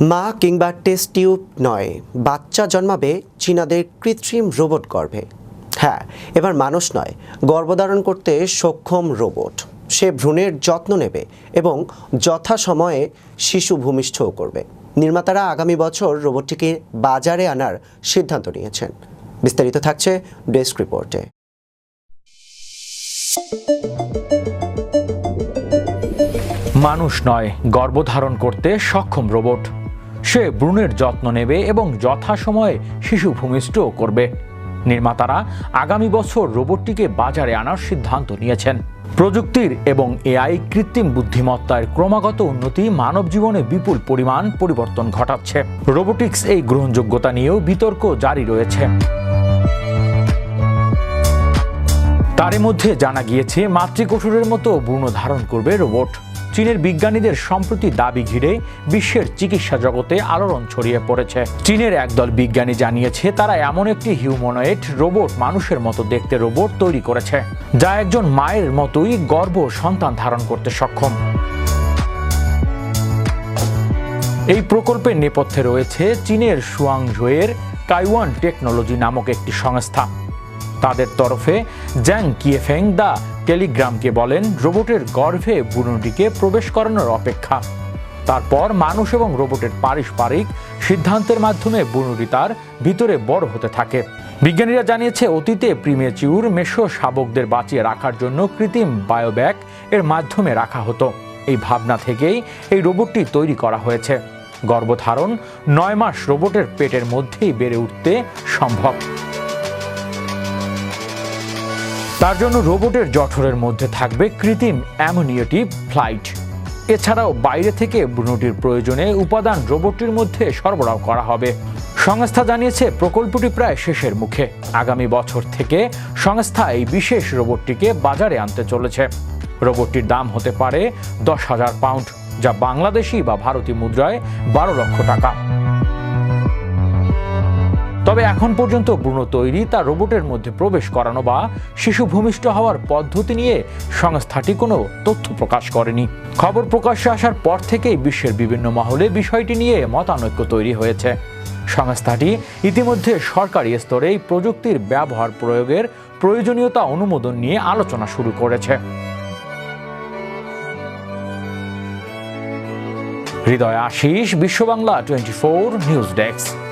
মা কিংবা test tube নয়, বাচ্চা জন্মাবে চীনাদের কৃত্রিম রোবট গর্ভে। হ্যাঁ এবার মানুষ নয়, গর্ভধারণ করতে সক্ষম রোবট। সে ভ্রূণের যত্ন নেবে এবং যথাসময়ে শিশু ভূমিষ্ঠও করবে। নির্মাতারা আগামী বছর রোবটটিকে বাজারে আনার সিদ্ধান্ত নিয়েছেন। বিস্তারিত থাকছে ডেস্ক রিপোর্টে। মানুষ নয়, গর্ভধারণ করতে সক্ষম রোবট। সে ভ্রূণের যত্ন নেবে এবং যথাসময়ে শিশু ভূমিষ্ঠ করবে। নির্মাতারা আগামী বছর রোবটটিকে বাজারে আনার সিদ্ধান্ত নিয়েছেন। প্রযুক্তির এবং এআই কৃত্রিম বুদ্ধিমত্তার ক্রমাগত উন্নতি মানব জীবনে বিপুল পরিমাণ পরিবর্তন ঘটাচ্ছে। রোবোটিক্স এই গ্রহণযোগ্যতা নিয়েও বিতর্ক জারি রয়েছে। তারই মধ্যে জানা গিয়েছে মাতৃকঠোরের মতো ভ্রূণ ধারণ করবে রোবট। চীনের বিজ্ঞানীদের সম্প্রতি দাবি ঘিরে বিশ্বের চিকিৎসা জগতে আলোড়ন ছড়িয়ে পড়েছে। চীনের একদল বিজ্ঞানী জানিয়েছে, তারা এমন একটি হিউম্যানয়েড রোবট মানুষের মতো দেখতে রোবট তৈরি করেছে, যা একজন মায়ের মতোই গর্ভ সন্তান ধারণ করতে সক্ষম। এই প্রকল্পের নেপথ্যে রয়েছে চীনের সুয়াংঝোয়ের কাইওয়ান টেকনোলজি নামক একটি সংস্থা। তাদের তরফে জ্যাং কিয়েফেং দা টেলিগ্রামকে বলেন, রোবটের গর্ভে বুনুটিকে প্রবেশ করানোর অপেক্ষা। তারপর মানুষ এবং রোবটের পারস্পরিক সিদ্ধান্তের মাধ্যমে বুনুটি তার ভিতরে বড় হতে থাকে। বিজ্ঞানীরা জানিয়েছে, অতীতে প্রিমেচিউর মেশো শাবকদের বাঁচিয়ে রাখার জন্য কৃত্রিম বায়োব্যাক এর মাধ্যমে রাখা হতো। এই ভাবনা থেকেই এই রোবটটি তৈরি করা হয়েছে। গর্ভধারণ নয় মাস রোবটের পেটের মধ্যেই বেড়ে উঠতে সম্ভব। তার জন্য রোবটের জঠরের মধ্যে থাকবে কৃত্রিম অ্যামোনিয়েটিভ ফ্লাইট। এছাড়াও বাইরে থেকে ব্রুনোটির প্রয়োজনে উপাদান রোবটটির মধ্যে সরবরাহ করা হবে। সংস্থা জানিয়েছে প্রকল্পটি প্রায় শেষের মুখে। আগামী বছর থেকে সংস্থা এই বিশেষ রোবটটিকে বাজারে আনতে চলেছে। রোবটটির দাম হতে পারে দশ হাজার পাউন্ড, যা বাংলাদেশি বা ভারতীয় মুদ্রায় বারো লক্ষ টাকা। তবে এখন পর্যন্ত ভ্রূণ তৈরি তা রোবটের মধ্যে প্রবেশ করানো বা শিশু ভূমিষ্ঠ হওয়ার পদ্ধতি নিয়ে সংস্থাটি কোনো তথ্য প্রকাশ করেনি। খবর প্রকাশ্যে আসার পর থেকেই বিশ্বের বিভিন্ন মহলে বিষয়টি নিয়ে মতানৈক্য তৈরি হয়েছে। সংস্থাটি ইতিমধ্যে সরকারি স্তরে এই প্রযুক্তির ব্যবহার প্রয়োগের প্রয়োজনীয়তা অনুমোদন নিয়ে আলোচনা শুরু করেছে। Hriday Ashis, Biswa Bangla twenty four news desk.